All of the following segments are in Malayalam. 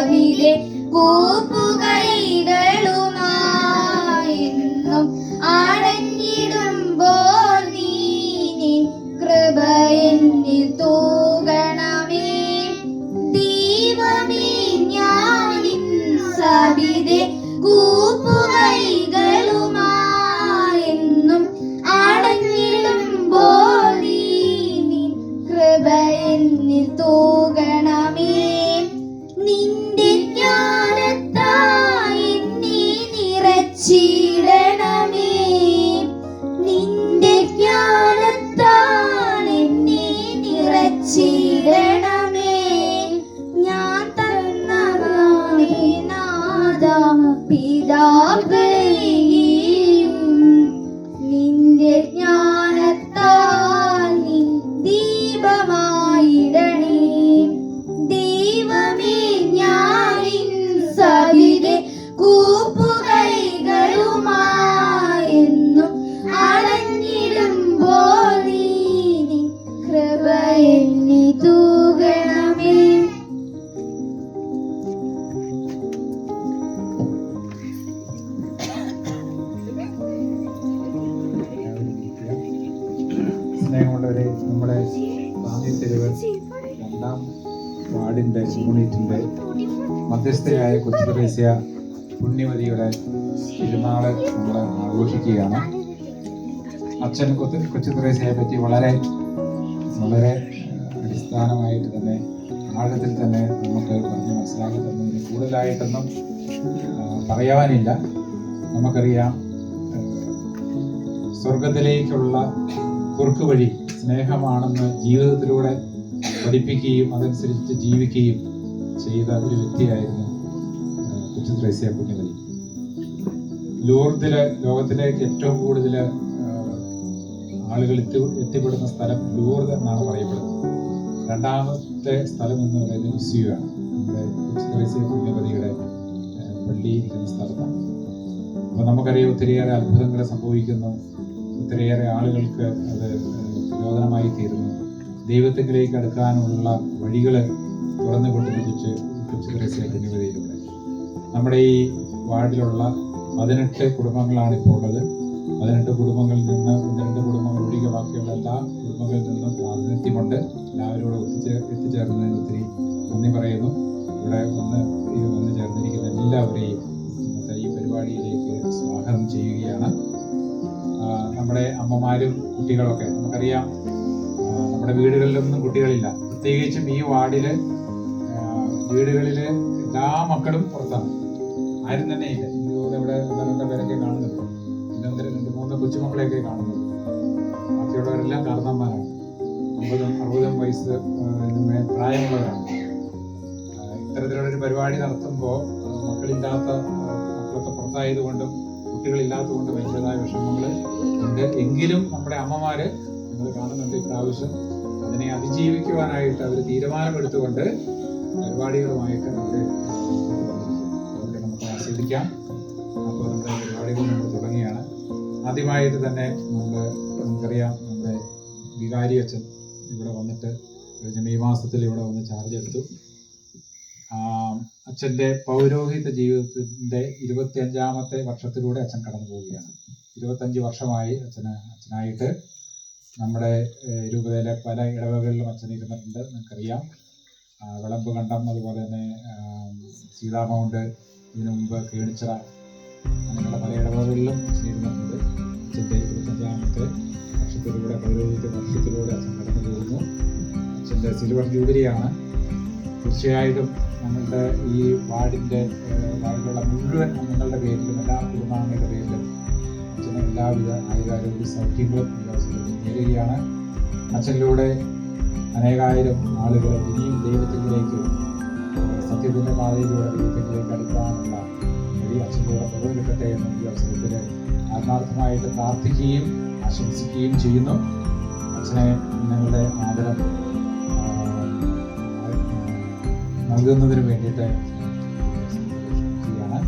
Amide, Cupo. നമ്മുടെ സ്വാമി തെരുവ് രണ്ടാം വാർഡിന്റെ യൂണിറ്റിന്റെ മധ്യസ്ഥയായ കൊച്ചു തെരേസ്യ പുണ്യവതിയുടെ തിരുനാൾ നമ്മൾ ആഘോഷിക്കുകയാണ്. അച്ഛൻ കൊച്ചു കൊച്ചു തെരേസ്യയെ പറ്റി വളരെ വളരെ അടിസ്ഥാനമായിട്ട് തന്നെ ആഴത്തിൽ തന്നെ നമുക്ക് പറഞ്ഞ് മനസ്സിലാക്കി തന്നതിന് കൂടുതലായിട്ടൊന്നും പറയാനില്ല. നമുക്കറിയാം സ്വർഗത്തിലേക്കുള്ള കുറുക്കു വഴി സ്നേഹമാണെന്ന് ജീവിതത്തിലൂടെ പഠിപ്പിക്കുകയും അതനുസരിച്ച് ജീവിക്കുകയും ചെയ്ത ഒരു വ്യക്തിയായിരുന്നു ഏഹ്, കൊച്ചു ത്രേസ്യ പുണ്യവതി. ലൂർദിൽ ലോകത്തിലേക്ക് ഏറ്റവും കൂടുതൽ ആളുകൾ എത്തി എത്തിപ്പെടുന്ന സ്ഥലം ലൂർദ് എന്നാണ് പറയപ്പെടുന്നത്. രണ്ടാമത്തെ സ്ഥലം എന്ന് പറയുന്നത് മിസ്യുവാണ്. നമ്മുടെ കൊച്ചു ത്രേസ്യ പുണ്യവതിയുടെ പള്ളി ഇരിക്കുന്ന സ്ഥലത്താണ്. അപ്പോൾ നമുക്കറിയാം ഒത്തിരിയേറെ അത്ഭുതങ്ങൾ സംഭവിക്കുന്നു. ഒത്തിരിയേറെ ആളുകൾക്ക് അത് പ്രചോദനമായി തീരുന്നു. ദൈവത്തിലേക്ക് അടുക്കാനുള്ള വഴികൾ തുറന്നു കൊണ്ടിരിച്ച് കൊച്ചു തെരേസ്യ കുഞ്ഞുവതിയിലൂടെ നമ്മുടെ ഈ വാർഡിലുള്ള പതിനെട്ട് കുടുംബങ്ങളാണ് ഇപ്പോൾ ഉള്ളത് പതിനെട്ട് കുടുംബങ്ങളിൽ നിന്ന് ഒന്ന് രണ്ട് കുടുംബങ്ങൾ ഒഴികെ ബാക്കിയുള്ള എല്ലാ കുടുംബങ്ങളിൽ നിന്നും പ്രാതിനിധ്യമുണ്ട്. എല്ലാവരോടും ഒത്തുചേർ എത്തിച്ചേർന്നതിന് ഒത്തിരി നന്ദി പറയുന്നു. ഇവിടെ വന്ന് ഈ വന്ന് ചേർന്നിരിക്കുന്ന എല്ലാവരെയും ഈ പരിപാടിയിലേക്ക് സ്വാഗതം ചെയ്യുകയാണ്. നമ്മുടെ അമ്മമാരും കുട്ടികളൊക്കെ. നമുക്കറിയാം നമ്മുടെ വീടുകളിലൊന്നും കുട്ടികളില്ല. പ്രത്യേകിച്ചും ഈ വാർഡിൽ വീടുകളിലെ എല്ലാ മക്കളും പുറത്താണ്. ആരും തന്നെ ഇല്ല. ഇവിടെ രണ്ട് പേരൊക്കെ പിന്നെ രണ്ട് മൂന്ന് കൊച്ചുമക്കളെയൊക്കെ കാണുന്നുള്ളൂ ബാക്കിയുള്ളവരെല്ലാം കാരണന്മാരാണ് അമ്പതും അറുപതും വയസ്സ് പ്രായമുള്ളവരാണ്. ഇത്തരത്തിലുള്ളൊരു പരിപാടി നടത്തുമ്പോൾ മക്കളില്ലാത്ത മക്കളൊക്കെ പുറത്തായതുകൊണ്ടും കുട്ടികളില്ലാത്തതുകൊണ്ട് വലിയതായ വിഷമങ്ങൾ ഉണ്ട്. എങ്കിലും നമ്മുടെ അമ്മമാര് നിങ്ങൾ കാണുന്നുണ്ട് ഇപ്രാവശ്യം. അതിനെ അതിജീവിക്കുവാനായിട്ട് അവർ തീരുമാനമെടുത്തുകൊണ്ട് പരിപാടികളുമായിട്ട് നമുക്ക് അവരെ നമുക്ക് ആസ്വദിക്കാം. അപ്പോൾ നമ്മുടെ പരിപാടികൾ നമ്മൾ തുടങ്ങിയാണ് ആദ്യമായിട്ട് തന്നെ നമ്മൾ നമുക്കറിയാം നമ്മുടെ വികാരി അച്ഛൻ ഇവിടെ വന്നിട്ട് കഴിഞ്ഞ മെയ് മാസത്തിൽ ഇവിടെ വന്ന് ചാർജ് എടുത്തു. അച്ഛന്റെ പൗരോഹിത ജീവിതത്തിന്റെ ഇരുപത്തി അഞ്ചാമത്തെ വർഷത്തിലൂടെ അച്ഛൻ കടന്നു പോവുകയാണ്. ഇരുപത്തഞ്ച് വർഷമായി അച്ഛന് അച്ഛനായിട്ട് നമ്മുടെ രൂപതയിലെ പല ഇടവകളിലും അച്ഛൻ ഇരുന്നിട്ടുണ്ട്. നിങ്ങൾക്കറിയാം വിളമ്പ് കണ്ടം അതുപോലെ തന്നെ സീതാമൗണ്ട് ഇതിനു മുമ്പ് കേണിച്ചിറ അങ്ങനെയുള്ള പല ഇടവകളിലും അച്ഛൻ ഇരുന്നിട്ടുണ്ട്. അച്ഛന്റെ ഇരുപത്തഞ്ചാമത്തെ വർഷത്തിലൂടെ പൗരോഹിത വർഷത്തിലൂടെ അച്ഛൻ കടന്നു പോകുന്നു. അച്ഛന്റെ സിൽവർ ജൂബിലിയാണ്. തീർച്ചയായിട്ടും ഞങ്ങളുടെ ഈ വാർഡിന്റെ വാർഡിലുള്ള മുഴുവൻ അംഗങ്ങളുടെ പേരിലും എല്ലാ കുടുംബാംഗങ്ങളുടെ പേരിലും അച്ഛന് എല്ലാവിധ ആയുരാരോഗ്യ സൗഖ്യങ്ങളും ഈ അവസരത്തിൽ നേരുകയാണ്. അച്ഛനിലൂടെ അനേകായിരം ആളുകൾ ഇനിയും ദൈവത്തിലേക്ക് സത്യത്തിന്റെ പാതയിലൂടെ ദൈവത്തിലേക്ക് അടുക്കാനുള്ള വഴി അച്ഛനിലൂടെ കിട്ടട്ടെ എന്ന് ഈ അവസരത്തിൽ ആത്മാർത്ഥമായിട്ട് പ്രാർത്ഥിക്കുകയും ആശംസിക്കുകയും ചെയ്യുന്നു. അച്ഛനെ ഞങ്ങളുടെ ആദരം നൽകുന്നതിന് വേണ്ടിയിട്ട് ചെയ്യാണ്.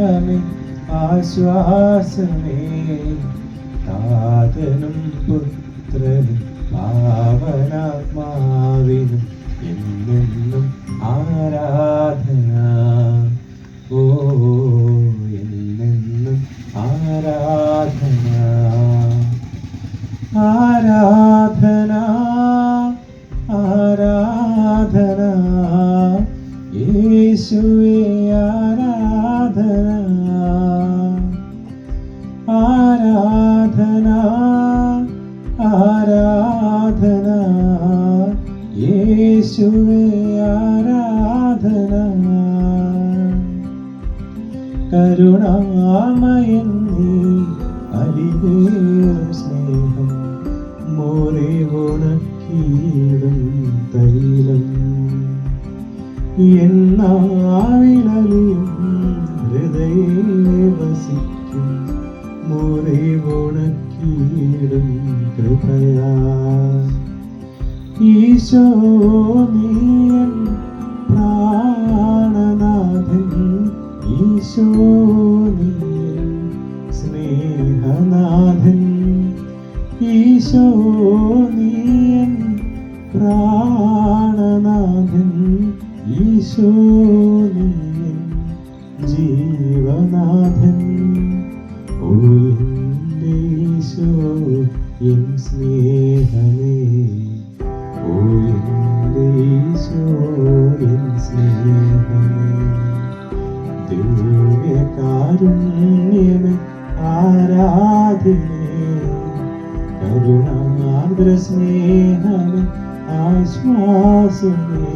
സ്നേഹമേ ആശ്വാസമേ. താതനും പുത്രനും മുറിവുണക്കിയിടും കൃപയാ. ഈശോ ഈശോ സ്നേഹനാഥൻ. ഈശോ പ്രാണനാഥൻ. ഈശോ സ്നേഹം ദിവ്യകാരുണ്യമേ ആരാധനേ കരുണാർദ്ര സ്നേഹമേ ആശ്വാസമേ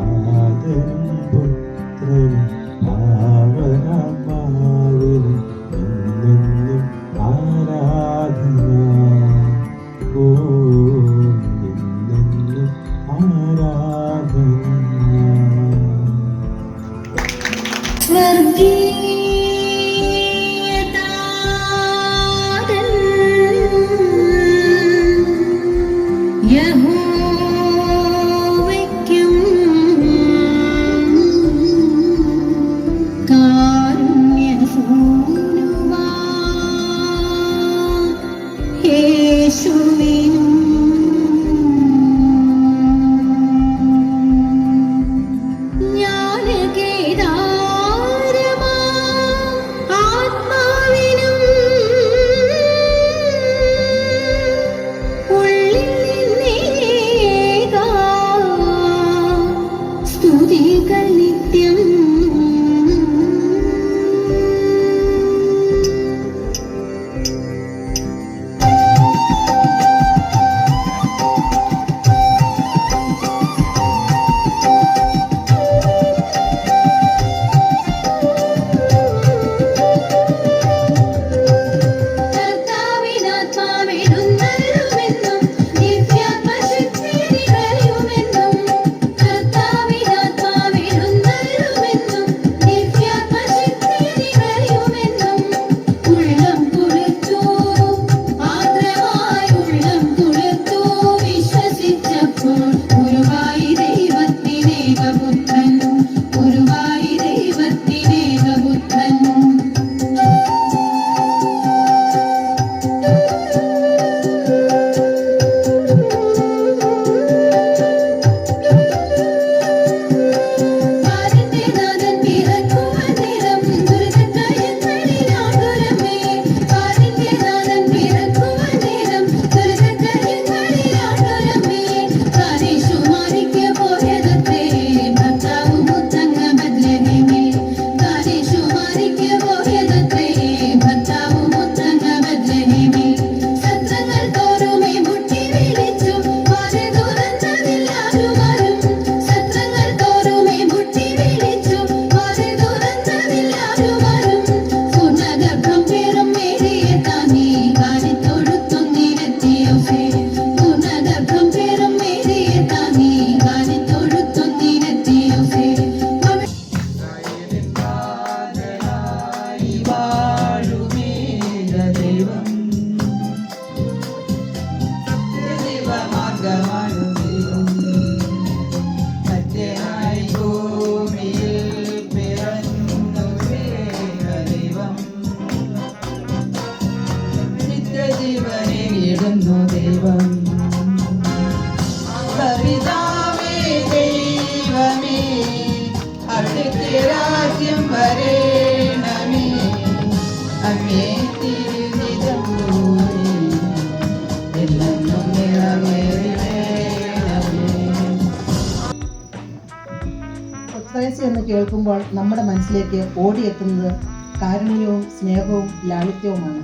ആദരം പുത്രനും ഭാവനാ എന്ന് കേൾക്കുമ്പോൾ നമ്മുടെ മനസ്സിലേക്ക് ഓടിയെത്തുന്നത് കാരുണ്യവും സ്നേഹവും ലാളിത്യവുമാണ്.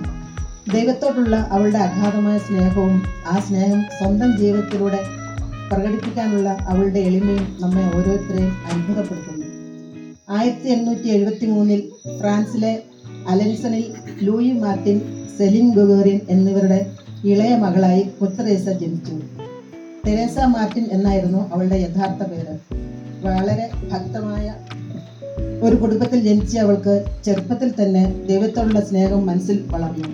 ദൈവത്തോടുള്ള അവളുടെ അഗാധമായ സ്നേഹവും ആ സ്നേഹം സ്വന്തം ജീവിതത്തിലൂടെ പ്രകടിപ്പിക്കാനുള്ള അവളുടെ എളിമയും നമ്മെ ഓരോരുത്തരെയും അത്ഭുതപ്പെടുത്തുന്നു. ആയിരത്തി എണ്ണൂറ്റി എഴുപത്തി മൂന്നിൽ ഫ്രാൻസിലെ അലൻസണിൽ ലൂയി മാർട്ടിൻ സെലിൻ ഗുഗേറിയൻ എന്നിവരുടെ ഇളയ മകളായി കൊത്തറേസ ജനിച്ചു. തെരേസ മാർട്ടിൻ എന്നായിരുന്നു അവളുടെ യഥാർത്ഥ പേര്. വളരെ ഭക്തമായ ഒരു കുടുംബത്തിൽ ജനിച്ച അവൾക്ക് ചെറുപ്പത്തിൽ തന്നെ ദൈവത്തോടുള്ള സ്നേഹം മനസ്സിൽ വളർന്നു.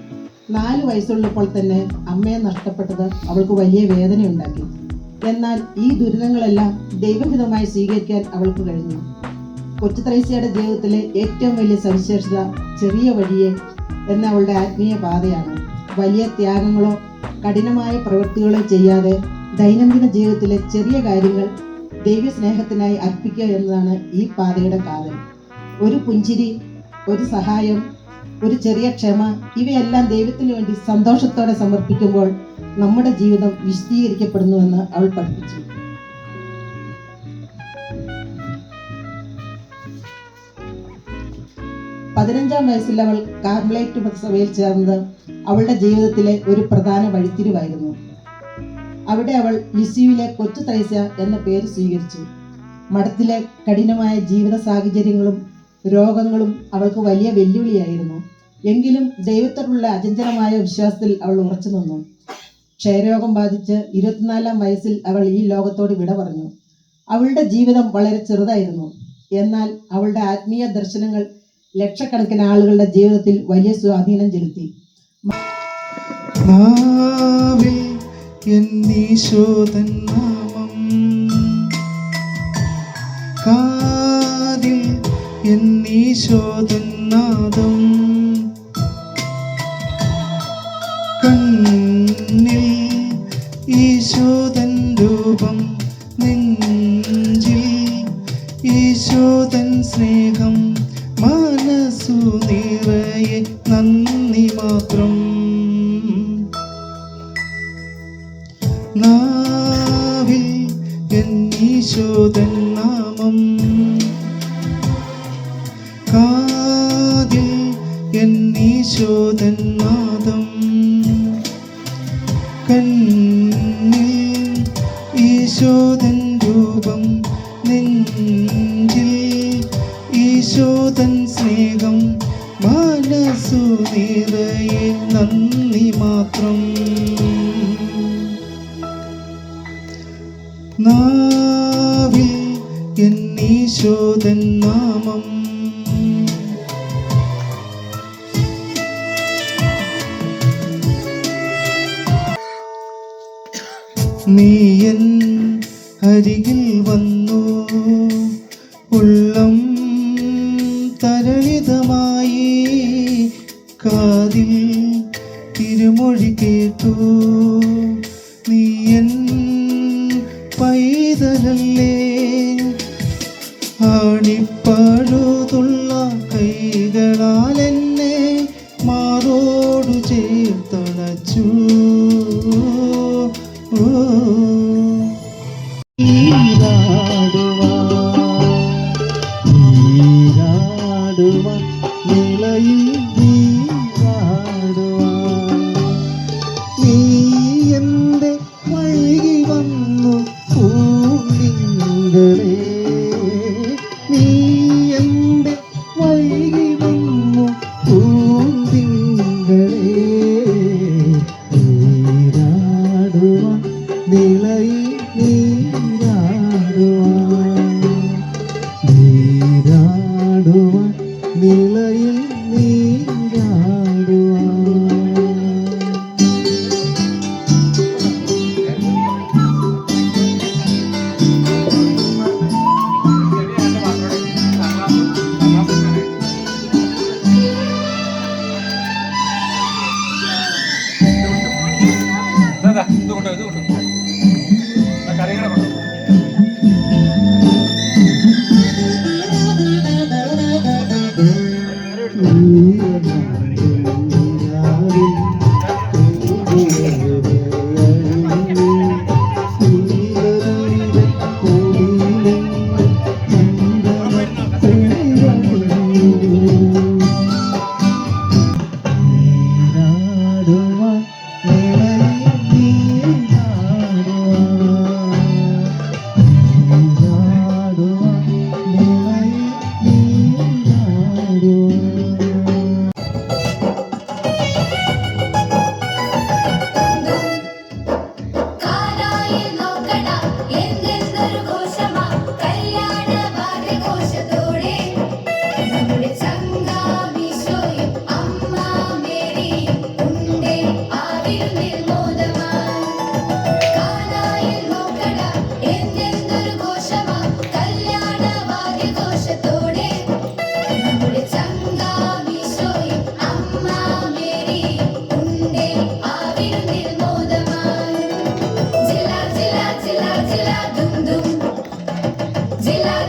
നാല് വയസ്സുള്ളപ്പോൾ തന്നെ അമ്മയെ നഷ്ടപ്പെട്ടത് അവൾക്ക് വലിയ വേദനയുണ്ടാക്കി. എന്നാൽ ഈ ദുരിതങ്ങളെല്ലാം ദൈവഹിതമായി സ്വീകരിക്കാൻ അവൾക്ക് കഴിഞ്ഞു. കൊച്ചു ത്രൈസിയുടെ ജീവിതത്തിലെ ഏറ്റവും വലിയ സവിശേഷത ചെറിയ വഴിയെ എന്ന അവളുടെ ആത്മീയ പാതയാണ്. വലിയ ത്യാഗങ്ങളോ കഠിനമായ പ്രവൃത്തികളോ ചെയ്യാതെ ദൈനംദിന ജീവിതത്തിലെ ചെറിയ കാര്യങ്ങൾ ദൈവസ്നേഹത്തിനായി അർപ്പിക്കുക എന്നതാണ് ഈ പാതയുടെ കാതൽ. ഒരു പുഞ്ചിരി ഒരു സഹായം ഒരു ചെറിയ ക്ഷമ ഇവയെല്ലാം ദൈവത്തിന് വേണ്ടി സന്തോഷത്തോടെ സമർപ്പിക്കുമ്പോൾ നമ്മുടെ ജീവിതം വിശദീകരിക്കപ്പെടുന്നുവെന്ന് അവൾ പഠിപ്പിച്ചു. പതിനഞ്ചാം വയസ്സിൽ അവൾ കാർമലൈറ്റ് സഭയിൽ ചേർന്നത് അവളുടെ ജീവിതത്തിലെ ഒരു പ്രധാന വഴിത്തിരിവായിരുന്നു. അവിടെ അവൾ ലിസിയുവിലെ കൊച്ചു തൈസ എന്ന പേര് സ്വീകരിച്ചു. മഠത്തിലെ കഠിനമായ ജീവിത സാഹചര്യങ്ങളും രോഗങ്ങളും അവൾക്ക് വലിയ വെല്ലുവിളിയായിരുന്നു. എങ്കിലും ദൈവത്തോടുള്ള അചഞ്ചലമായ വിശ്വാസത്തിൽ അവൾ ഉറച്ചു നിന്നു. ക്ഷയരോഗം ബാധിച്ച് ഇരുപത്തിനാലാം വയസ്സിൽ അവൾ ഈ ലോകത്തോട് വിട പറഞ്ഞു. അവളുടെ ജീവിതം വളരെ ചെറുതായിരുന്നു. എന്നാൽ അവളുടെ ആത്മീയ ദർശനങ്ങൾ ലക്ഷക്കണക്കിന് ആളുകളുടെ ജീവിതത്തിൽ വലിയ സ്വാധീനം ചെലുത്തി. എന്നീശോതൻ നാമം. എന്നീശോതൻ നാദം കണ്ണിൽ ഈശോതൻ രൂപം ഈശോതൻ സ്നേഹം മനസ്സു നിറയെ നന്ദി മാത്രം. നാവിൽ നീയൻ പൈതലല്ലേ? ആണിപ്പഴുതുള്ള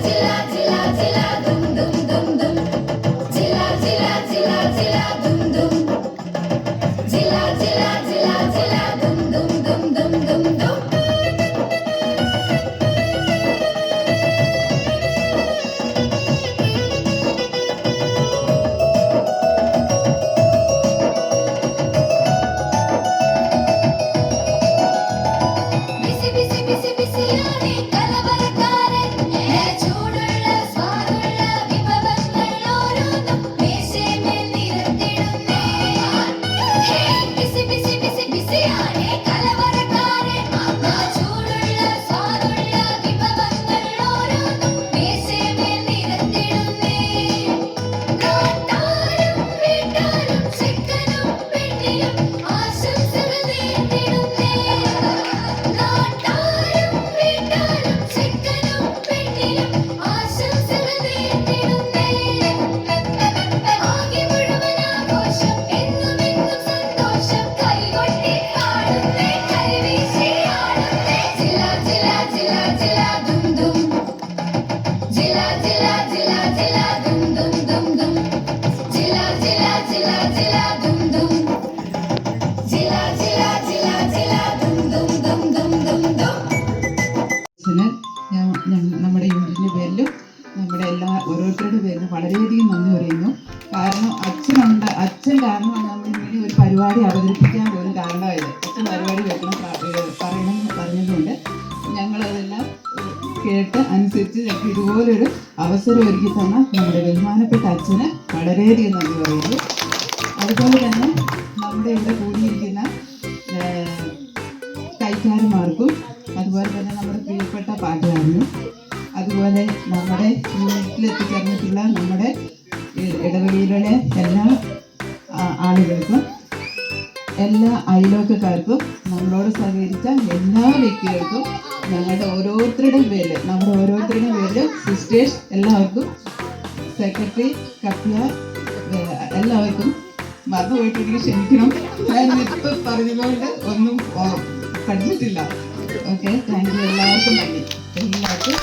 do I do? Maria. തന്നെ നമ്മുടെ പ്രിയപ്പെട്ട പാട്ടായിരുന്നു അതുപോലെ നമ്മുടെ വീട്ടിലെത്തിച്ചേർന്നിട്ടുള്ള നമ്മുടെ ഇടവഴിയിലുള്ള എല്ലാ ആളുകൾക്കും എല്ലാ അയലോക്കാർക്കും നമ്മളോട് സഹകരിച്ച എല്ലാ വ്യക്തികൾക്കും ഞങ്ങളുടെ ഓരോരുത്തരുടെയും പേരിൽ നമ്മുടെ ഓരോരുത്തരുടെയും പേരിൽ സിസ്റ്റേഴ്സ് എല്ലാവർക്കും സെക്രട്ടറി കപ്പിയ എല്ലാവർക്കും മറന്നു പോയിട്ടുണ്ടെങ്കിൽ ക്ഷമിക്കണം. ഞാൻ ഇപ്പം പറഞ്ഞതുകൊണ്ട് ഒന്നും പഠിച്ചിട്ടില്ല. ഓക്കെ താങ്ക് യു എല്ലാവർക്കും നന്ദി. എല്ലാവർക്കും